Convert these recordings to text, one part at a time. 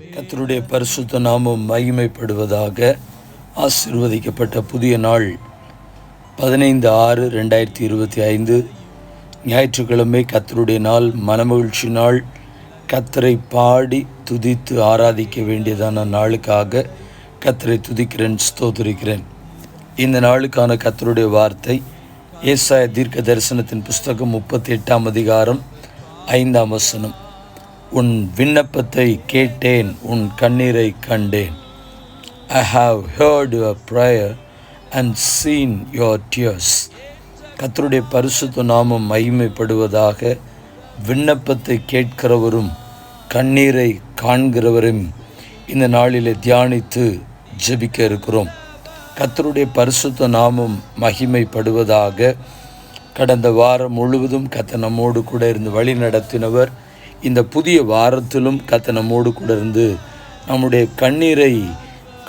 கத்தருடைய பரிசுத்த நாமம் மகிமைப்படுவதாக ஆசிர்வதிக்கப்பட்ட புதிய நாள் பதினைந்து ஆறு ரெண்டாயிரத்தி இருபத்தி ஐந்து. ஞாயிற்றுக்கிழமை கத்தருடைய நாள் மனமகிழ்ச்சி நாள். கத்தரை பாடி துதித்து ஆராதிக்க வேண்டியதான நாளுக்காக கத்தரை துதிக்கிறேன் ஸ்தோத்திரிக்கிறேன். இந்த நாளுக்கான கத்தருடைய வார்த்தை ஏசாய தீர்க்க தரிசனத்தின் புஸ்தகம் முப்பத்தி எட்டாம் அதிகாரம் ஐந்தாம் வசனம். உன் விண்ணப்பத்தை கேட்டேன் உன் கண்ணீரை கண்டேன். I have heard your prayer and seen your tears கத்தருடைய பரிசுத்த நாமம் மகிமைப்படுவதாக விண்ணப்பத்தை கேட்கிறவரும் கண்ணீரை காண்கிறவரும் இந்த நாளிலே தியானித்து ஜெபிக்க இருக்கிறோம். கத்தருடைய பரிசுத்த நாமம் மகிமைப்படுவதாக கடந்த வாரம் முழுவதும் கத்த நம்மோடு கூட இருந்து வழி நடத்தினவர் இந்த புதிய வாரத்திலும் கத்த நம்மோடு கூட இருந்து நம்முடைய கண்ணீரை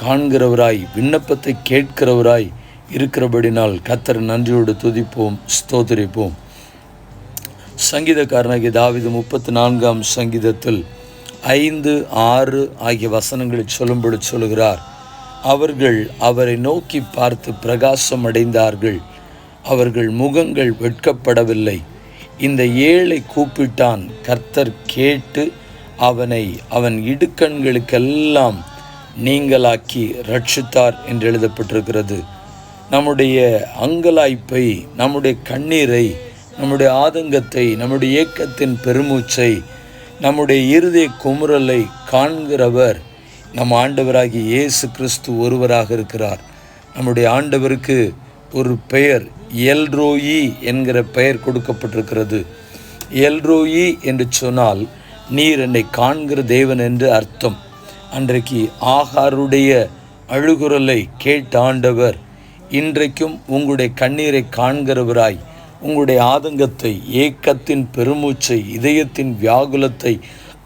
காண்கிறவராய் விண்ணப்பத்தை கேட்கிறவராய் இருக்கிறபடினால் கத்தர் நன்றியோடு துதிப்போம் ஸ்தோத்திரிப்போம். சங்கீதக்காரனாகிய தாவிது முப்பத்தி நான்காம் சங்கீதத்தில் ஐந்து ஆறு ஆகிய வசனங்களை சொல்லும்படி சொல்கிறார் அவர்கள் அவரை நோக்கி பார்த்து பிரகாசம் அடைந்தார்கள். அவர்கள் முகங்கள் வெட்கப்படவில்லை. இந்த ஏழை கூப்பிட்டான். கர்த்தர் கேட்டு அவனை அவன் இடுக்கண்களுக்கெல்லாம் நீங்களாக்கி ரட்சித்தார் என்று எழுதப்பட்டிருக்கிறது. நம்முடைய அங்கலாய்ப்பை நம்முடைய கண்ணீரை நம்முடைய ஆதங்கத்தை நம்முடைய ஏக்கத்தின் பெருமூச்சை நம்முடைய இருதய குமுறலை காண்கிறவர் நம் ஆண்டவராகிய இயேசு கிறிஸ்து ஒருவராக இருக்கிறார். நம்முடைய ஆண்டவருக்கு ஒரு பெயர் எல்ரோயி என்கிற பெயர் கொடுக்கப்பட்டிருக்கிறது. எல்ரோயி என்று சொன்னால் நீர் என்னை காண்கிற தேவன் என்று அர்த்தம். அன்றைக்கு ஆகாருடைய அழுகுரலை கேட்ட ஆண்டவர் இன்றைக்கும் உங்களுடைய கண்ணீரை காண்கிறவராய் உங்களுடைய ஆதங்கத்தை ஏக்கத்தின் பெருமூச்சை இதயத்தின் வியாகுலத்தை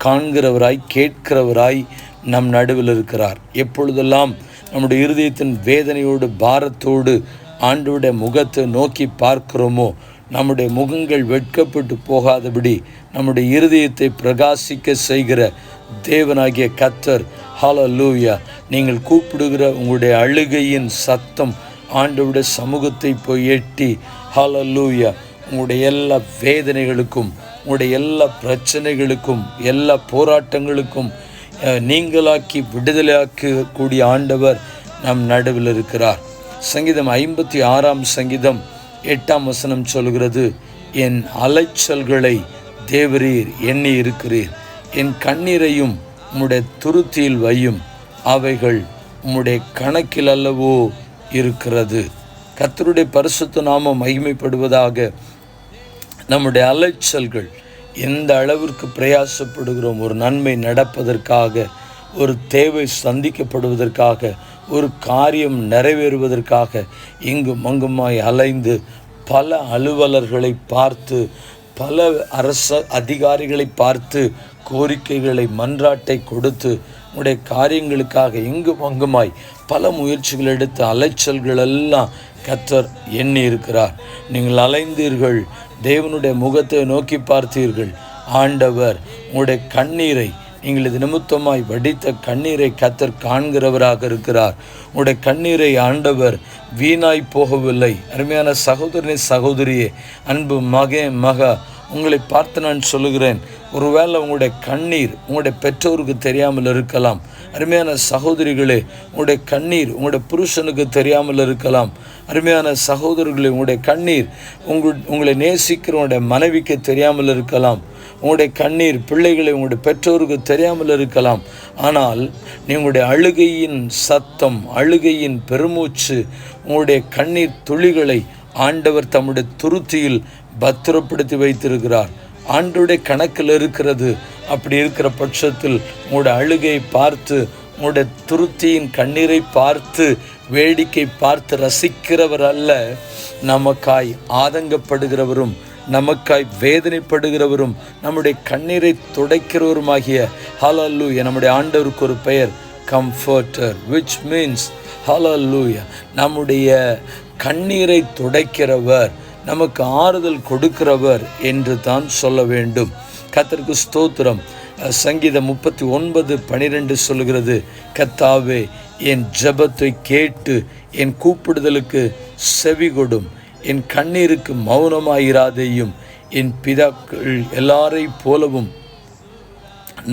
காண்கிறவராய் கேட்கிறவராய் நம் நடுவில் இருக்கிறார். எப்பொழுதெல்லாம் நம்முடைய இருதயத்தின் வேதனையோடு பாரத்தோடு ஆண்டுடைய முகத்தை நோக்கி பார்க்கிறோமோ நம்முடைய முகங்கள் வெட்கப்பட்டு போகாதபடி நம்முடைய இருதயத்தை பிரகாசிக்க செய்கிற தேவனாகிய கத்தர். ஹalleluya நீங்கள் கூப்பிடுகிற உங்களுடைய அழுகையின் சத்தம் ஆண்டவுடைய சமூகத்தை போய் எட்டி ஹalleluya உங்களுடைய எல்லா வேதனைகளுக்கும் உங்களுடைய எல்லா பிரச்சனைகளுக்கும் எல்லா போராட்டங்களுக்கும் நீங்களாக்கி விடுதலையாக்கக்கூடிய ஆண்டவர் நம் நடுவில் இருக்கிறார். சங்கீதம் ஐம்பத்தி ஆறாம் சங்கீதம் எட்டாம் வசனம் சொல்கிறது என் அலைச்சல்களை தேவரீர் எண்ணி இருக்கிறீர். என் கண்ணீரையும் உம்முடைய துருத்தியில் வையும். அவைகள் உம்முடைய கணக்கில் அல்லவோ இருக்கிறது. கத்தருடைய பரிசுத்த நாமம் மகிமைப்படுவதாக நம்முடைய அலைச்சல்கள் எந்த அளவிற்கு பிரயாசப்படுகிறோம் ஒரு நன்மை நடப்பதற்காக ஒரு தேவை சந்திக்கப்படுவதற்காக ஒரு காரியம் நிறைவேறுவதற்காக இங்கும் அங்குமாய் அலைந்து பல அலுவலர்களை பார்த்து பல அரச அதிகாரிகளை பார்த்து கோரிக்கைகளை மன்றாட்டை கொடுத்து உடைய காரியங்களுக்காக இங்கும் அங்குமாய் பல முயற்சிகள் எடுத்து அலைச்சல்கள் எல்லாம் கத்தர் எண்ணி இருக்கிறார் நீங்கள் அலைந்தீர்கள் தேவனுடைய முகத்தை நோக்கி பார்த்தீர்கள். ஆண்டவர் உங்களுடைய கண்ணீரை எங்களது நிமித்தமாய் வடித்த கண்ணீரை கத்தர் காண்கிறவராக இருக்கிறார். உங்களுடைய கண்ணீரை ஆண்டவர் வீணாய் போகவில்லை. அருமையான சகோதரனே சகோதரியே அன்பு மகே மக உங்களை பார்த்து நான் சொல்லுகிறேன். ஒருவேளை உங்களுடைய கண்ணீர் உங்களுடைய பெற்றோருக்கு தெரியாமல் இருக்கலாம். அருமையான சகோதரிகளே உங்களுடைய கண்ணீர் உங்களுடைய புருஷனுக்கு தெரியாமல் இருக்கலாம். அருமையான சகோதரர்களே உங்களுடைய கண்ணீர் உங்கள் உங்களை நேசிக்கிறவங்களுடைய மனைவிக்கு தெரியாமல் இருக்கலாம். உங்களுடைய கண்ணீர் பிள்ளைகளை உங்களுடைய பெற்றோருக்கு தெரியாமல் இருக்கலாம். ஆனால் நீங்களுடைய அழுகையின் சத்தம் அழுகையின் பெருமூச்சு உங்களுடைய கண்ணீர் துளிகளை ஆண்டவர் தம்முடைய துருத்தியில் பத்திரப்படுத்தி வைத்திருக்கிறார். ஆண்டுடைய கணக்கில் இருக்கிறது. அப்படி இருக்கிற பட்சத்தில் உங்களுடைய அழுகையை பார்த்து உங்களுடைய துருத்தியின் கண்ணீரை பார்த்து வேடிக்கை பார்த்து ரசிக்கிறவர் அல்ல. நமக்காய் ஆதங்கப்படுகிறவரும் நமக்காய் வேதனைப்படுகிறவரும் நம்முடைய கண்ணீரை துடைக்கிறவருமாகிய ஹலல்லூயா நம்முடைய ஆண்டவருக்கு ஒரு பெயர் கம்ஃபர்டர் விச் மீன்ஸ் ஹலல்லூயா நம்முடைய கண்ணீரை துடைக்கிறவர். நமக்கு ஆறுதல் கொடுக்கிறவர் என்று தான் சொல்ல வேண்டும். கர்த்தருக்கு ஸ்தோத்திரம். சங்கீதம் முப்பத்தி ஒன்பது பனிரெண்டு சொல்லுகிறது கத்தாவே என் ஜெபத்தை கேட்டு என் கூப்பிடுதலுக்கு செவி கொடும் என் கண்ணீருக்கு மௌனமாயிராதேயும். என் பிதாக்கள் எல்லாரைப் போலவும்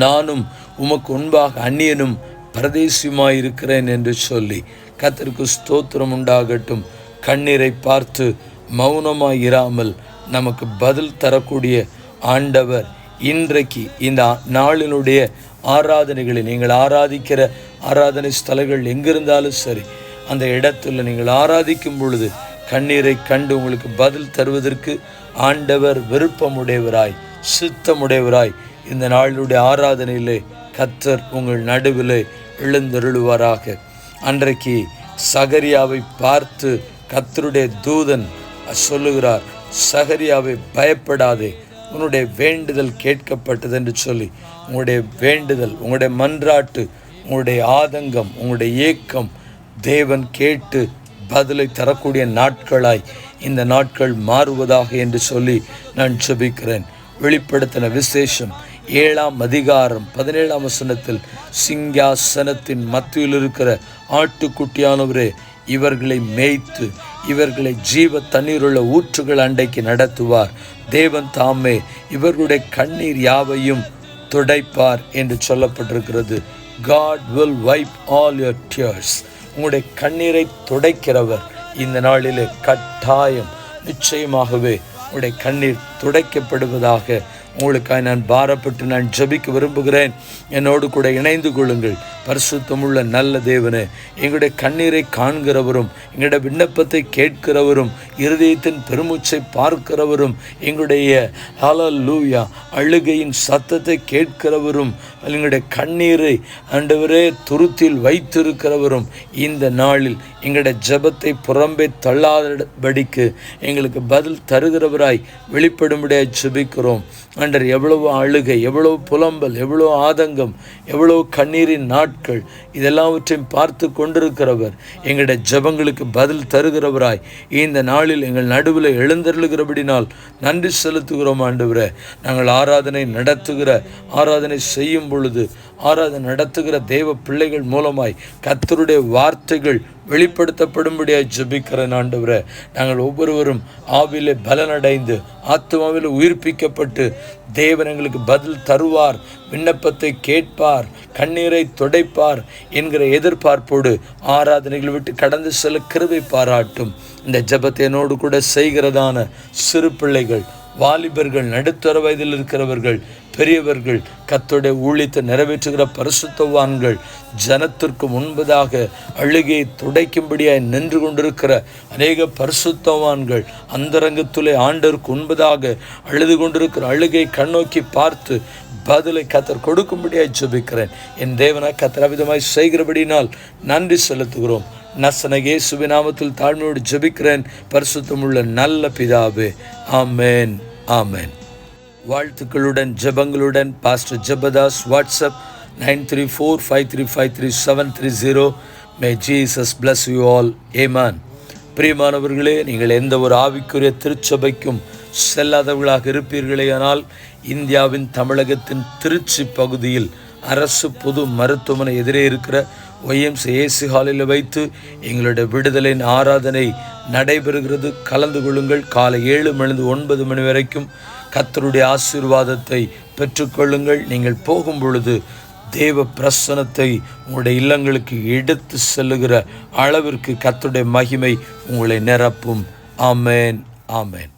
நானும் உமக்கு முன்பாக அந்நியனும் பரதேசியுமாயிருக்கிறேன் என்று சொல்லி கத்திற்கு ஸ்தோத்திரம் உண்டாகட்டும். கண்ணீரை பார்த்து மௌனமாக இராமல் நமக்கு பதில் தரக்கூடிய ஆண்டவர் இன்றைக்கு இந்த நாளினுடைய ஆராதனைகளை நீங்கள் ஆராதிக்கிற ஆராதனை ஸ்தலங்கள் எங்கிருந்தாலும் சரி அந்த இடத்துல நீங்கள் ஆராதிக்கும் பொழுது கண்ணீரை கண்டு உங்களுக்கு பதில் தருவதற்கு ஆண்டவர் விருப்பமுடையவராய் சித்தமுடையவராய் இந்த நாளினுடைய ஆராதனையிலே கத்தர் உங்கள் நடுவிலே எழுந்தருளுவாராக. அன்றைக்கு சகரியாவை பார்த்து கத்தருடைய தூதன் சொல்லுகிறார் சகரியாவை பயப்படாதே. உன்னுடைய வேண்டுதல் கேட்கப்பட்டது என்று சொல்லி உங்களுடைய வேண்டுதல் உங்களுடைய மன்றாட்டு உங்களுடைய ஆதங்கம் உங்களுடைய ஏக்கம் தேவன் கேட்டு பதிலை தரக்கூடிய நாட்களாய் இந்த நாட்கள் மாறுவதாக என்று சொல்லி நான் ஜெபிக்கிறேன். வெளிப்படுத்தின விசேஷம் ஏழாம் அதிகாரம் பதினேழாம் வசனத்தில் சிங்காசனத்தின் மத்தியில் இருக்கிற ஆட்டுக்குட்டியானவரே இவர்களை மேய்த்து இவர்களை ஜீவ தண்ணீருள்ள ஊற்றுகள் அண்டைக்கு நடத்துவார். தேவன் தாமே இவர்களுடைய கண்ணீர் யாவையும் துடைப்பார் என்று சொல்லப்பட்டிருக்கிறது. God will wipe all your tears உங்களுடைய கண்ணீரை துடைக்கிறவர். இந்த நாளிலே கட்டாயம் நிச்சயமாகவே உங்களுடைய கண்ணீர் துடைக்கப்படுவதாக உங்களுக்காக நான் பாரப்பட்டு நான் ஜெபிக்க விரும்புகிறேன். என்னோடு கூட இணைந்து கொள்ளுங்கள். பரிசுத்தமுள்ள நல்ல தேவனே எங்களுடைய கண்ணீரை காண்கிறவரும் எங்களுடைய விண்ணப்பத்தை கேட்கிறவரும் இருதயத்தின் பெருமூச்சை பார்க்கிறவரும் எங்களுடைய லூயா அழுகையின் சத்தத்தை கேட்கிறவரும் எங்களுடைய கண்ணீரை ஆண்டவரே துருத்தில் வைத்திருக்கிறவரும் இந்த நாளில் எங்களுடைய ஜெபத்தை புறம்பே தள்ளாதபடிக்கு எங்களுக்கு பதில் தருகிறவராய் வெளிப்படும்படியாய் ஜெபிக்கிறோம். ஆண்டர் எவ்வளவு அழுகை எவ்வளவு புலம்பல் எவ்வளோ ஆதங்கம் எவ்வளோ கண்ணீரின் நாட்கள் இதெல்லாவற்றையும் பார்த்து கொண்டிருக்கிறவர் எங்களுடைய ஜெபங்களுக்கு பதில் தருகிறவராய். இந்த நாளில் எங்கள் நடுவில் எழுந்தருளுகிறபடினால் நன்றி செலுத்துகிறோம் ஆண்டவரே. நாங்கள் ஆராதனை நடத்துகிற ஆராதனை செய்யும் பொழுது ஆராதனை நடத்துகிற தேவ பிள்ளைகள் மூலமாய் கத்தருடைய வார்த்தைகள் வெளிப்படுத்தப்படும்படியாக ஜெபிக்கிறேன் ஆண்டவரை. நாங்கள் ஒவ்வொருவரும் ஆவிலே பலனடைந்து ஆத்மாவில் உயிர்ப்பிக்கப்பட்டு தேவன் எங்களுக்கு பதில் தருவார் விண்ணப்பத்தை கேட்பார் கண்ணீரை துடைப்பார் என்கிற எதிர்பார்ப்போடு ஆராதனைகள் விட்டு கடந்து செல்ல கிருபை பாராட்டும். இந்த ஜெபத்தை என்னோடு கூட செய்கிறதான சிறு பிள்ளைகள் வாலிபர்கள் நடுத்தர வயதில் இருக்கிறவர்கள் பெரியவர்கள் கத்தோடைய ஊழியத்தை நிறைவேற்றுகிற பரிசுத்தவான்கள் ஜனத்திற்கு முன்பதாக அழுகையை துடைக்கும்படியாய் நின்று கொண்டிருக்கிற அநேக பரிசுத்தவான்கள் அந்தரங்கத்துலே ஆண்டருக்கு முன்பதாக அழுது கொண்டிருக்கிற அழுகை கண்ணோக்கி பார்த்து பதிலை கத்தர் கொடுக்கும்படியாய் ஜபிக்கிறேன். என் தேவனா கத்தர் அவிதமாய் செய்கிறபடினால் நன்றி செலுத்துகிறோம். நசனகே சுபிநாமத்தில் தாழ்மையோடு ஜபிக்கிறேன். பரிசுத்தமுள்ள நல்ல பிதாவே. ஆமேன். ஆமேன். வாழ்த்துக்களுடன் ஜெபங்களுடன் pastor Jabadas WhatsApp nine three four five three five three seven three zero may Jesus bless you all amen பிரியமானவர்களே நீங்கள் எந்த ஒரு ஆவிக்குரிய திருச்சபைக்கும் செல்லாதவர்களாக இருப்பீர்களேயானால் இந்தியாவின் தமிழகத்தின் திருச்சி பகுதியில் அரசு பொது மருத்துவமனை எதிரே இருக்கிற ஒய்எம்சி ஏசி ஹாலில் வைத்து எங்களுடைய விடுதலின் ஆராதனை நடைபெறுகிறது. கலந்து கொள்ளுங்கள். காலை ஏழு மணிந்து ஒன்பது மணி வரைக்கும் கத்தருடைய ஆசீர்வாதத்தை பெற்றுக்கொள்ளுங்கள் நீங்கள் போகும் பொழுது தேவ பிரசனத்தை உங்களுடைய இல்லங்களுக்கு எடுத்து செல்லுகிற அளவிற்கு கத்தருடைய மகிமை உங்களை நிரப்பும். ஆமேன். ஆமேன்.